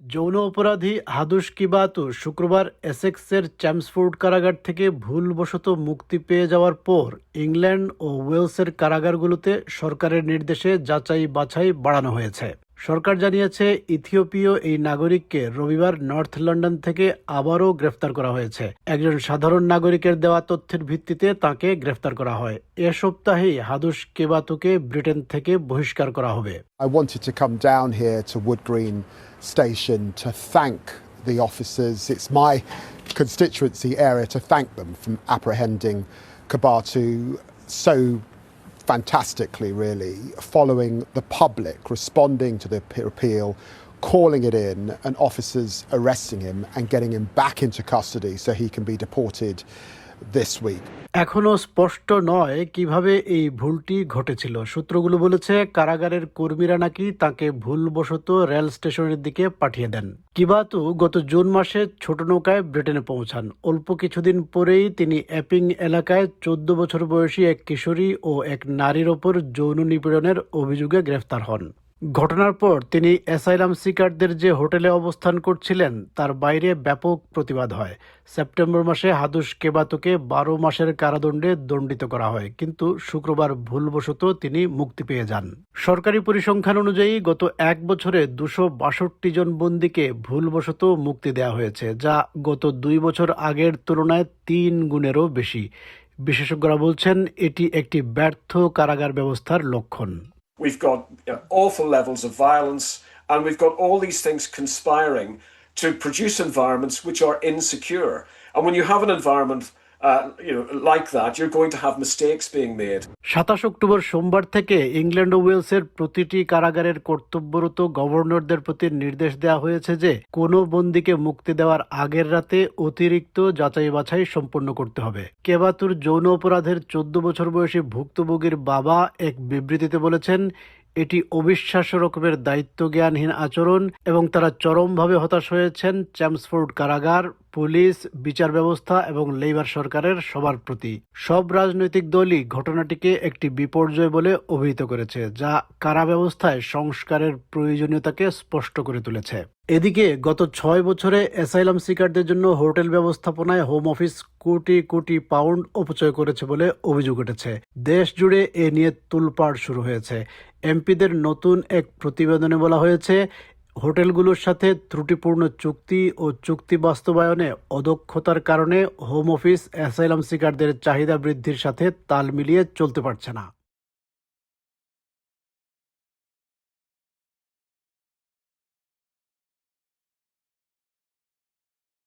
যৌন অপরাধী হাদুস কিবাতু শুক্রবার এসেক্সের চ্যামসফোর্ড কারাগার থেকে ভুলবশত মুক্তি পেয়ে যাওয়ার পর ইংল্যান্ড ও ওয়েলসের কারাগারগুলোতে সরকারের নির্দেশে যাচাই বাছাই বাড়ানো হয়েছে। সরকার জানিয়েছে ইথিওপীয় এই নাগরিককে রবিবার নর্থ লন্ডন থেকে আবারও গ্রেফতার করা হয়েছে একজন সাধারণ নাগরিকের দেওয়া তথ্যের ভিত্তিতে তাকে গ্রেফতার করা হয় এ সপ্তাহেই হাদুস কেবাতুকে ব্রিটেন থেকে বহিষ্কার করা হবে I wanted to come down here to Wood Green Station to thank the officers. It's my constituency area to thank them from apprehending Kabatu so fantastically, really, following the public responding to the appeal, calling it in, and officers arresting him and getting him back into custody so he can be deported this week. এখনও স্পষ্ট নয় কীভাবে এই ভুলটি ঘটেছিল। সূত্রগুলো বলেছে কারাগারের কর্মীরা নাকি তাকে ভুলবশত রেল স্টেশনের দিকে পাঠিয়ে দেন। কিবাতু গত জুন মাসে ছোট নৌকায় ব্রিটেনে পৌঁছান। অল্প কিছুদিন পরেই তিনি অ্যাপিং এলাকায় চোদ্দ বছর বয়সী এক কিশোরী ও এক নারীর ওপর যৌন নিপীড়নের অভিযোগে গ্রেফতার হন। ঘটনার পর তিনি অ্যাসাইলাম সিকারদের যে হোটেলে অবস্থান করছিলেন, তার বাইরে ব্যাপক প্রতিবাদ হয়। সেপ্টেম্বর মাসে হাদুস কেবাতুকে বারো মাসের কারাদণ্ডে দণ্ডিত করা হয়, কিন্তু শুক্রবার ভুলবশত তিনি মুক্তি পেয়ে যান। সরকারি পরিসংখ্যান অনুযায়ী গত এক বছরে দুশো বাষট্টি জন বন্দীকে ভুলবশত মুক্তি দেওয়া হয়েছে, যা গত দুই বছর আগের তুলনায় তিন গুণেরও বেশি। বিশেষজ্ঞরা বলছেন, এটি একটি ব্যর্থ কারাগার ব্যবস্থার লক্ষণ। We've got you know, awful levels of violence, and we've got all these things conspiring to produce environments which are insecure. And when you have an environment সাতাশ অক্টোবর সোমবার থেকে ইংল্যান্ড ও ওয়েলসের প্রতিটি কারাগারের কর্তব্যরত গভর্নরদের প্রতি নির্দেশ দেওয়া হয়েছে যে, কোনো বন্দীকে মুক্তি দেওয়ার আগের রাতে অতিরিক্ত যাচাই বাছাই সম্পন্ন করতে হবে। কেবাতুর যৌন অপরাধের চোদ্দ বছর বয়সী ভুক্তভোগীর বাবা এক বিবৃতিতে বলেছেন, এটি অবিশ্বাস্য রকমের দায়িত্ব জ্ঞানহীন আচরণ এবং তারা চরমভাবে হতাশ হয়েছেন চ্যামসফোর্ড কারাগার পুলিশ, বিচার ব্যবস্থা এবং লেবার সরকারের সবার প্রতি। সব রাজনৈতিক দলই ঘটনাটিকে একটি বিপর্যয় বলে অভিহিত করেছে, যা কারা ব্যবস্থায় সংস্কারের প্রয়োজনীয়তাকে স্পষ্ট করে তুলেছে। এদিকে গত ছয় বছরে অ্যাসাইলাম সিকারদের জন্য হোটেল ব্যবস্থাপনায় home office crore crore pound অপচয় করেছে বলে অভিযোগ উঠেছে। দেশ জুড়ে এ নিয়ে তুলপাড় শুরু হয়েছে। এমপিদের নতুন এক প্রতিবেদনে বলা হয়েছে হোটেলগুলোর সাথে ত্রুটিপূর্ণ চুক্তি ও চুক্তি বাস্তবায়নে অদক্ষতার কারণে হোম অফিস, অ্যাসাইলাম সিকারদের চাহিদা বৃদ্ধির সাথে তাল মিলিয়ে চলতে পারছে না।